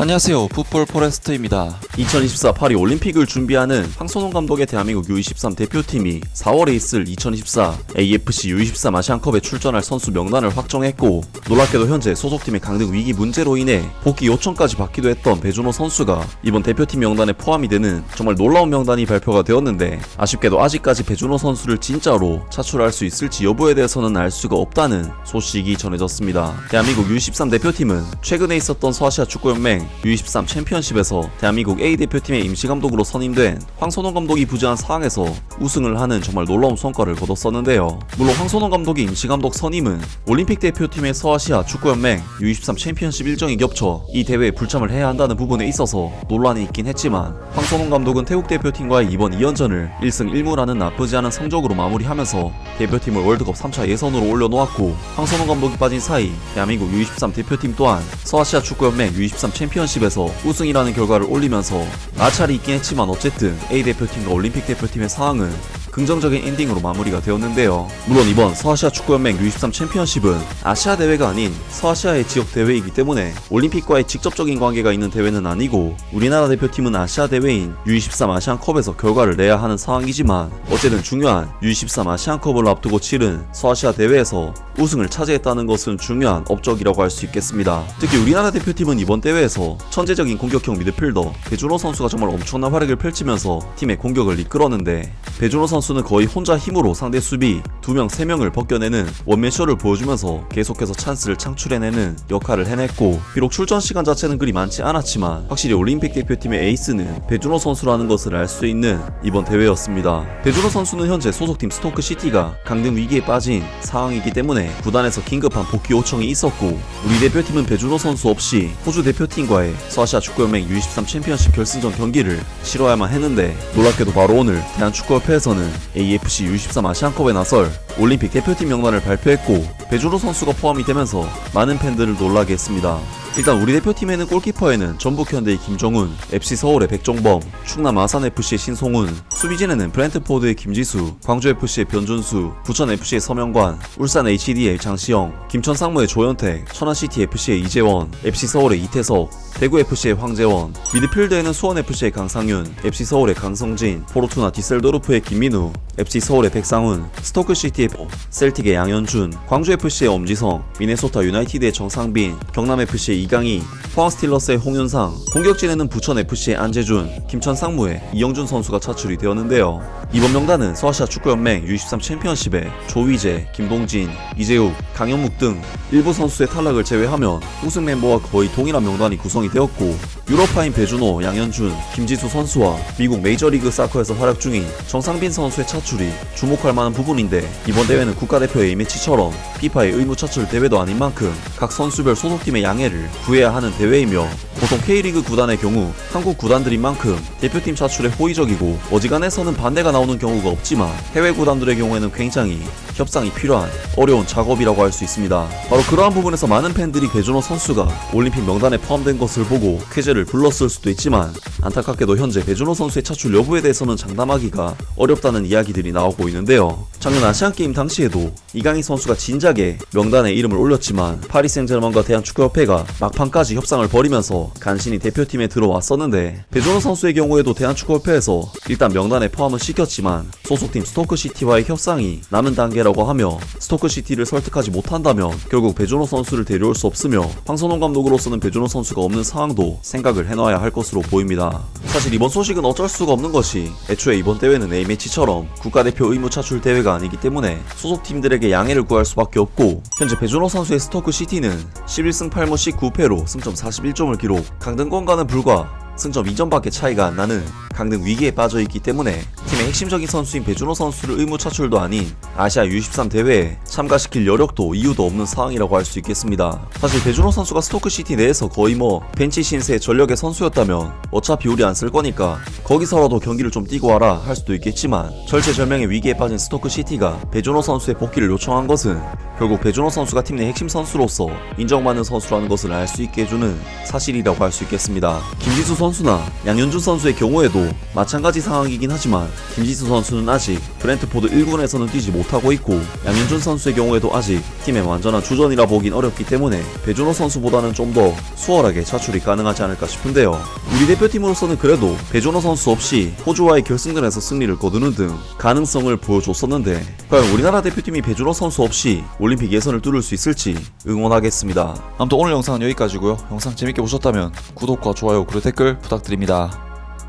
안녕하세요. 풋볼 포레스트입니다. 2024 파리 올림픽을 준비하는 황선홍 감독의 대한민국 U23 대표팀이 4월에 있을 2024 AFC U23 아시안컵에 출전할 선수 명단을 확정했고 놀랍게도 현재 소속팀의 강등 위기 문제로 인해 복귀 요청까지 받기도 했던 배준호 선수가 이번 대표팀 명단에 포함이 되는 정말 놀라운 명단이 발표가 되었는데 아쉽게도 아직까지 배준호 선수를 진짜로 차출할 수 있을지 여부에 대해서는 알 수가 없다는 소식이 전해졌습니다. 대한민국 U23 대표팀은 최근에 있었던 서아시아 축구연맹 U23 챔피언십에서 대한민국 A 대표팀의 임시감독으로 선임된 황선홍 감독이 부재한 상황에서 우승을 하는 정말 놀라운 성과를 거뒀었는데요. 물론 황선홍 감독의 임시감독 선임은 올림픽 대표팀의 서아시아 축구연맹 U23 챔피언십 일정이 겹쳐 이 대회에 불참을 해야 한다는 부분에 있어서 논란이 있긴 했지만 황선홍 감독은 태국 대표팀과의 이번 2연전을 1승 1무라는 나쁘지 않은 성적으로 마무리하면서 대표팀을 월드컵 3차 예선으로 올려놓았고 황선홍 감독이 빠진 사이 대한민국 U23 대표팀 또한 서아시아 축구연맹 U23 챔피언 십에서 우승이라는 결과를 올리면서 마찰이 있긴 했지만 어쨌든 A 대표팀과 올림픽 대표팀의 상황은 긍정적인 엔딩으로 마무리가 되었는데요. 물론 이번 서아시아 축구연맹 U23 챔피언십은 아시아 대회가 아닌 서아시아의 지역 대회이기 때문에 올림픽과의 직접적인 관계가 있는 대회는 아니고 우리나라 대표팀은 아시아 대회인 U23 아시안컵에서 결과를 내야 하는 상황이지만 어쨌든 중요한 U23 아시안컵을 앞두고 치른 서아시아 대회에서 우승을 차지했다는 것은 중요한 업적이라고 할 수 있겠습니다. 특히 우리나라 대표팀은 이번 대회에서 천재적인 공격형 미드필더 배준호 선수가 정말 엄청난 활약을 펼치면서 팀의 공격을 이끌었는데 배준호 선수는 거의 혼자 힘으로 상대 수비 2명, 3명을 벗겨내는 원맨쇼를 보여주면서 계속해서 찬스를 창출해내는 역할을 해냈고 비록 출전 시간 자체는 그리 많지 않았지만 확실히 올림픽 대표팀의 에이스는 배준호 선수라는 것을 알 수 있는 이번 대회였습니다. 배준호 선수는 현재 소속팀 스토크 시티가 강등 위기에 빠진 상황이기 때문에 구단에서 긴급한 복귀 요청이 있었고 우리 대표팀은 배준호 선수 없이 호주 대표팀과의 서아시아 축구연맹 U23 챔피언십 결승전 경기를 치러야만 했는데 놀랍게도 바로 오늘 대한축구협회에서는 AFC U23 아시안컵에 나설 올림픽 대표팀 명단을 발표했고 배준호 선수가 포함이 되면서 많은 팬들을 놀라게 했습니다. 일단 우리 대표팀에는 골키퍼에는 전북 현대의 김정훈, FC 서울의 백종범, 충남 아산FC의 신송훈, 수비진에는 브랜트포드의 김지수, 광주FC의 변준수, 부천FC의 서명관, 울산 HD의 장시영, 김천 상무의 조현택, 천안CTFC의 이재원, FC 서울의 이태석, 대구FC의 황재원, 미드필드에는 수원FC의 강상윤, FC 서울의 강성진, 포르투나 디셀도르프의 김민우, FC 서울의 백상훈, 스토크시티의 보, 셀틱의 양현준, 광주FC의 엄지성, 미네소타 유나이티드의 정상빈, 경남FC의 이강희, 포항 스틸러스의 홍윤상, 공격진에는 부천FC의 안재준, 김천 상무의 이영준 선수가 차출이 되었는데요. 이번 명단은 서아시아 축구연맹 U23 챔피언십에 조희재, 김동진, 이재욱, 강현묵 등 일부 선수의 탈락을 제외하면 우승 멤버와 거의 동일한 명단이 구성이 되었고 유럽파인 배준호, 양현준, 김지수 선수와 미국 메이저리그 사커에서 활약 중인 정상빈 선수의 차출이 주목할 만한 부분인데 이번 대회는 국가대표 A매치처럼 피파의 의무 차출 대회도 아닌 만큼 각 선수별 소속팀의 양해를 구해야 하는 대회이며 보통 K리그 구단의 경우 한국 구단들인 만큼 대표팀 차출에 호의적이고 어지간해서는 반대가 나오는 경우가 없지만 해외 구단들의 경우에는 굉장히 협상이 필요한 어려운 작업이라고 할 수 있습니다. 바로 그러한 부분에서 많은 팬들이 배준호 선수가 올림픽 명단에 포함된 것을 보고 쾌재를 불렀을 수도 있지만 안타깝게도 현재 배준호 선수의 차출 여부에 대해서는 장담하기가 어렵다는 이야기들이 나오고 있는데요. 작년 아시안게임 당시에도 이강인 선수가 진작에 명단에 이름을 올렸지만 파리 생제르맹과 대한축구협회가 막판까지 협상을 벌이면서 간신히 대표팀에 들어왔었는데 배준호 선수의 경우에도 대한축구협회에서 일단 명단에 포함은 시켰지만 소속팀 스토크시티와의 협상이 남은 단계라고 하며 스토크시티를 설득하지 못한다면 결국 배준호 선수를 데려올 수 없으며 황선홍 감독으로서는 배준호 선수가 없는 상황도 생각을 해놔야 할 것으로 보입니다. 사실 이번 소식은 어쩔 수가 없는 것이 애초에 이번 대회는 A매치처럼 국가대표 의무 차출 대회가 아니기 때문에 소속팀들에게 양해를 구할 수밖에 없고 현재 배준호 선수의 스토크 시티는 11승 8무 19패로 승점 41점을 기록. 강등권과는 불과 승점 2점밖에 차이가 안 나는 강등 위기에 빠져 있기 때문에 팀의 핵심적인 선수인 배준호 선수를 의무 차출도 아닌 아시아 U23 대회에 참가시킬 여력도 이유도 없는 상황이라고 할 수 있겠습니다. 사실 배준호 선수가 스토크시티 내에서 거의 뭐 벤치 신세의 전력의 선수였다면 어차피 우리 안 쓸 거니까 거기서라도 경기를 좀 뛰고 와라 할 수도 있겠지만 절체절명의 위기에 빠진 스토크시티가 배준호 선수의 복귀를 요청한 것은 결국 배준호 선수가 팀 내 핵심 선수로서 인정받는 선수라는 것을 알 수 있게 해주는 사실이라고 할 수 있겠습니다. 김지수 선수 선수나 양현준 선수의 경우에도 마찬가지 상황이긴 하지만 김지수 선수는 아직 브랜트포드 1군에서는 뛰지 못하고 있고 양현준 선수의 경우에도 아직 팀의 완전한 주전이라 보긴 어렵기 때문에 배준호 선수보다는 좀 더 수월하게 차출이 가능하지 않을까 싶은데요. 우리 대표팀으로서는 그래도 배준호 선수 없이 호주와의 결승전에서 승리를 거두는 등 가능성을 보여줬었는데 과연 우리나라 대표팀이 배준호 선수 없이 올림픽 예선을 뚫을 수 있을지 응원하겠습니다. 아무튼 오늘 영상은 여기까지고요. 영상 재밌게 보셨다면 구독과 좋아요 그리고 댓글 부탁드립니다.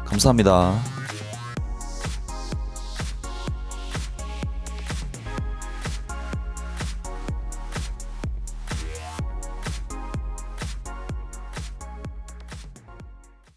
감사합니다.